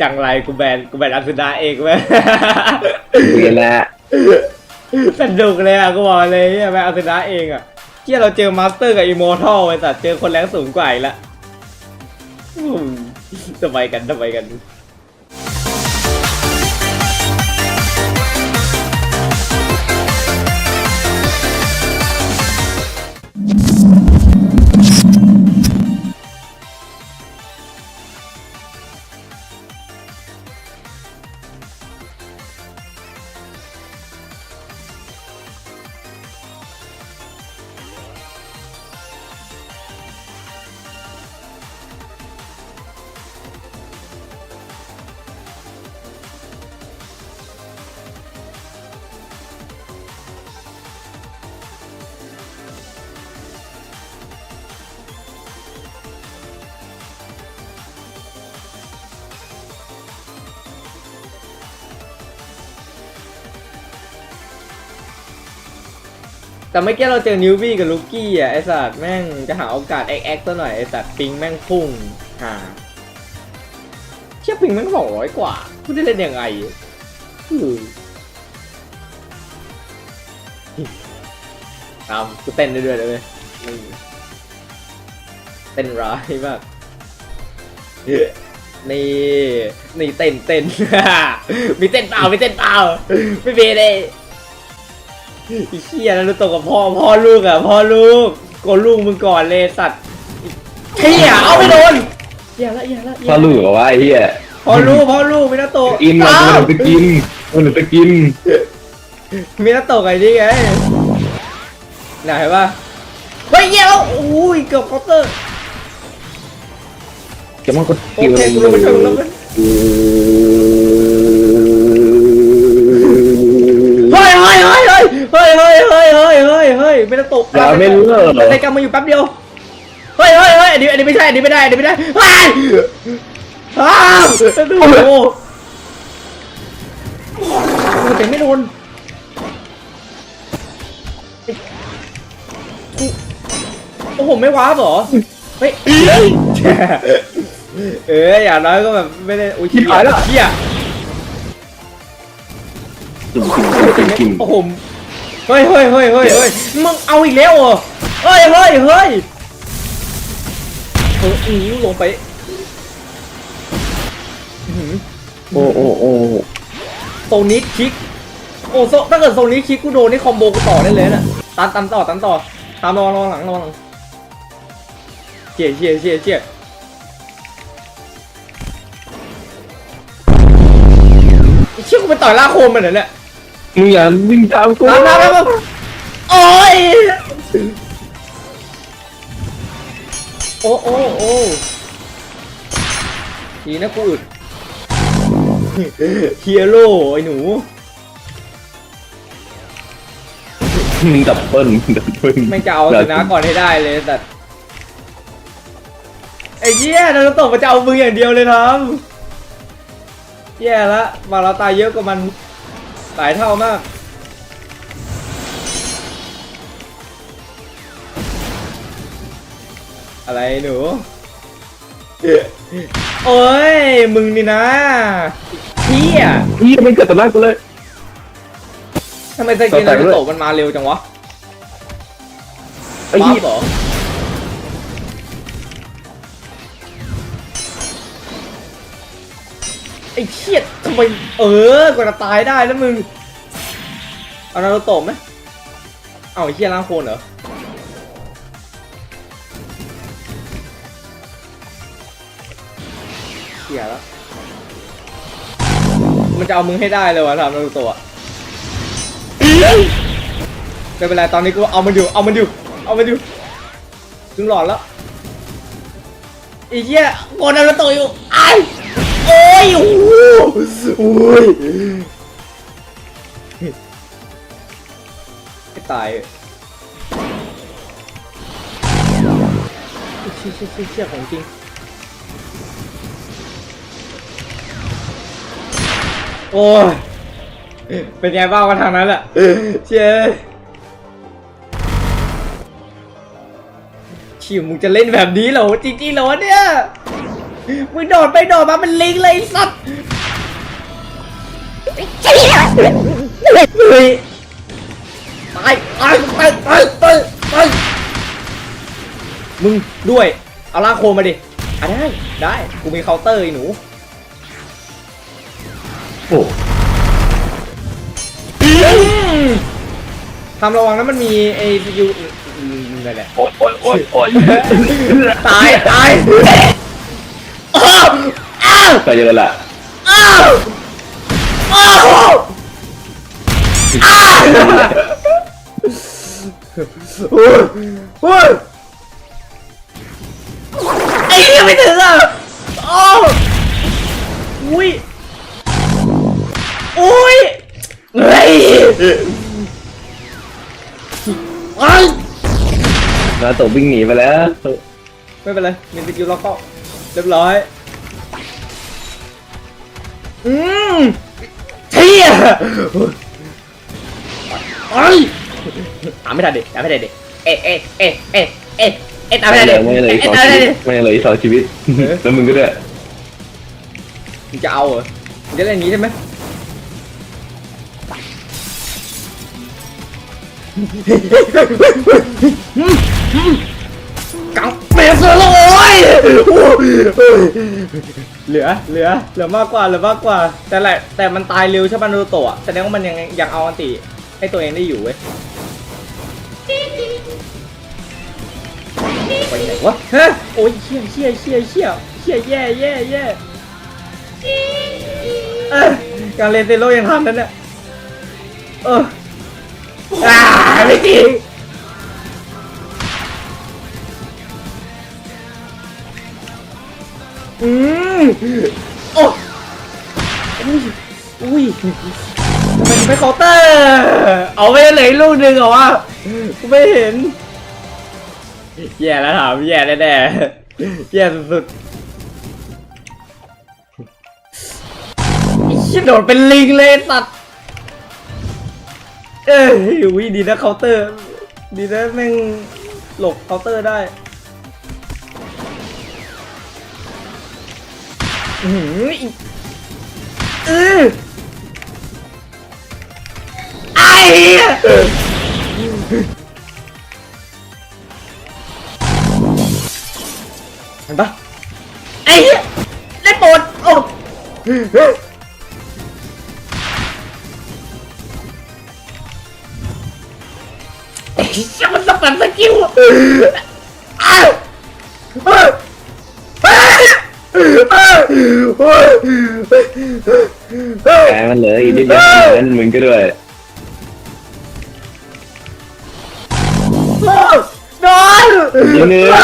จังไรกูแบนกูแบนอัศดาเองไหมเรียนแล้วสนุกเลยอะกูบอกเลยเฮียแบนอัศดาเองอะเฮียเราเจอมาสเตอร์กับอิโมทัลไอ้สัตว์เจอคนแรงสูงกว่าอีกละอืมทำไมกันทำไมกัน แต่เมื่อกี้เราเจอนิวบี้กับลูกี้อะไอสัตว์แม่งจะหาโอกาสแอคแอคซะหน่อยไอสัตว์ปิงแม่งพุ่งหาเชี่ยปิงแม่งสองร้อยกว่าพูดได้เล่นยังไงอืตามกูเต้นได้ด้วยเลยเว้ยเต้นร้ายมากนี่นี่เต้นเต้นมีเต้นเปล่ามีเต้นเปล่าไม่มีเลย อ้เฮียแล้วตกกับพ่อพ่อลูกอะพ่อลูกกดลูกมึงก่อนเลยสัตว์เฮียเอาไม่โดนเฮียละเฮียละเหี้ยพ่อละลูกเหรอวะไอ้เหี้ยพ่อลูกพ่อลูกมินาโตะอินมันอ้าวจะกินมันจะกินมินาโตะไงนี่ไงไหนวะเฮ้ยเฮียแล้วโอ้ยเกือบเคาน์เตอร์จะมันก็โอเคกูลงไปช่วยมึงแล้วกันเเฮ้ยเฮ้ยเฮ้ยมินาโตะอย่าไม่เลิกในกรรมมาอยู่แป๊บเดียว เฮ้ยเฮ้ยเฮ้ยอันนี้อันนี้ไม่ใช่อันนี้ไม่ได้อันนี้ไม่ได้เฮ้ยอ้าวดูโอ้โหแต่ไม่โดนโอ้โหไม่ว้าบเหรอเฮ้ยเอออย่างน้อยก็แบบไม่ได้อุ้ยชิบหายแล้วเฮียกินกินกินโอ้โห เฮ้ยเฮ้ยเฮ้ยเฮ้ยเฮ้ยมึงเอาอีกแล้วเหรอเฮ้ยเฮ้ยเฮ้ยเอออื้อลงไปอื้อหือโอ้โอ้โอ้โซนิคคิกโอ้โซถ้าเกิดโซนิคคิกกูโดนนี่คอมโบกูต่อได้เลยน่ะตันตันต่อตันต่อตามรอรอหลังรอหลังเชี่ยเชี่ยเชี่ยเชี่ยไอ้เชี่ยกูไปต่อยล่ากโคมมันเหรอเนี่ย มึงอย่าวิ่งตามกูตามตามตามโอ้ยโอ้โอ้โอ้ดีนะกูอึดเฮียโร่ไอ้หนู มึงดับเบิ้ลมึงดับเบิ้ลไม่งจะเอาชนะก่อนให้ได้เลยแต่ไอ้เหี้ยนารุโตะมันจะเอามืออย่างเดียวเลยทำแย่ละมาเราตายเยอะกว่ามัน หลายเท่ามาก อะไรหนู โอ้ย มึงนี่นะเฮียเหี้ยไม่เกิดต่อหน้ากูเลย ทำไมสกินนารุโตะมันมาเร็วจังวะไอ้เหี้ยบ้าเหรอ ไอ้เชี่ยทำไมเออกว่าจะตายได้แล้วมึงเอานารุโตะไหมเอาไอ้เชี่ยล้างโคนเหรอเชี่ยแล้วมันจะเอามึงให้ได้เลยวะทำนารุโตะไม่เป็นไรตอนนี้กูเอามันอยู่เอามันอยู่เอามันอยู่ถึงหลอดแล้วไอ้เหี้ยโกนนารุโตะอยู่ไอ้ โอ้ยโอ้โยไม่ตายเชี่ยเชี่ยเชี่ยของจริง โอ้ย เป็นไงบ้างมาทางนั้นแหละเชี่ยชิวมึงจะเล่นแบบนี้เหรอจริงๆเหรอเนี่ย มึงโดดไปโดดมาเป็นลิงเลยไอ้สัตว์เฮ้ยตายตายตายตายตายตายมึงด้วย เอาล่าโคมมาดิอะได้ ได้ กูมีเคาน์เตอร์ไอ้หนู โอ้ทำระวังนะมันมีไอ้สกิลอืมนั่นแหละ โอ้ยโอ้ยโอ้ยโอ้ยตายตาย ก็เยอะละอ้าวอ้าวอ้าวโอ้ยโอ้ยไอ้เหี้ยไม่ถึงอะโอ้อุ้ยอุ้ยเฮ้ยไอ้ยนาโตะวิ่งหนีไปแล้ว ไม่เป็นไรมีสกิลล็อกเข้าเรียบร้อย อืมเที่ยไอ้ยตามไม่ทันดิตามไม่ทันดิเอ๊ะเอ๊ะเอ๊ะเอ๊ะเอ๊ะเอ๊ะตามไม่ทันดิไม่เลยเอ๊ะสองตามชีไม่ทันวิดิตไม่เลยสองชีวิตเออแล้วมึงก็ด้วยมึงจะเอาเหรอมึงจะเล่นอย่างนี้ใช่ไหม เหลือ เหลือ เหลือมากกว่า เหลือมากกว่า แต่แหละ แต่มันตายเร็วใช่ป่ะนารูโตะแสดงว่ามันยังยังเอาอันติให้ตัวเองได้อยู่เว้ย ไปไหนวะฮะโอ้ยเชี่ยเชี่ยเชี่ยเชี่ยเชี่ยแย่แย่แย่เอ้ยการเล่นเซโร่ยังทันนั่นเนี่ยเอออ่าไม่จริง อืมโอ้อุ้ยอุ้ยมันไม่เคาน์เตอร์ เอาไปเหลยลูกหนึ่งเหรอวะกูไม่เห็น แย่แล้วถามแย่แน่ๆแย่สุดๆไอ้เหี้ยโดดเป็นลิงเลยสัตว์ เอ้ยวิดีนะเคาน์เตอร์ ดีนะแม่งหลบเคาน์เตอร์ได้ อือหืออีกเออไอ้เห็นปะไอ้เหี้ยได้โปรดโอ้ไอ้เหี้ยมันต้องแบบสกิลอ้าว แกมันเลยนิดเดียวนั้นมึงก็ด้วย โดนยิงเนื้อ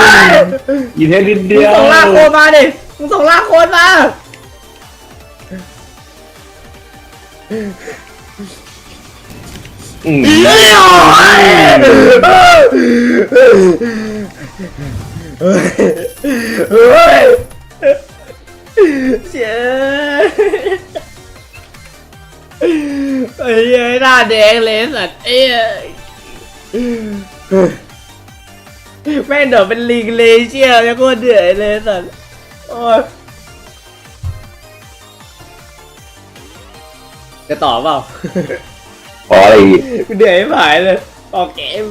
ยิงแค่นิดมึเดีงยวส่งลากโคนมาดิมึงส่งลากโคนมาอืมเฮ้ย หี้ยหน้าแดงเลยสัตว์ไอ้เหี้ยแม่งเดี๋ยวเป็นลิงเลยเชี่ยแล้วก็เดือดเลยสัตว์โอ้ยจะต่อเปล่าพออะไรอีก กูเดือดไม่หายเลยออกเกม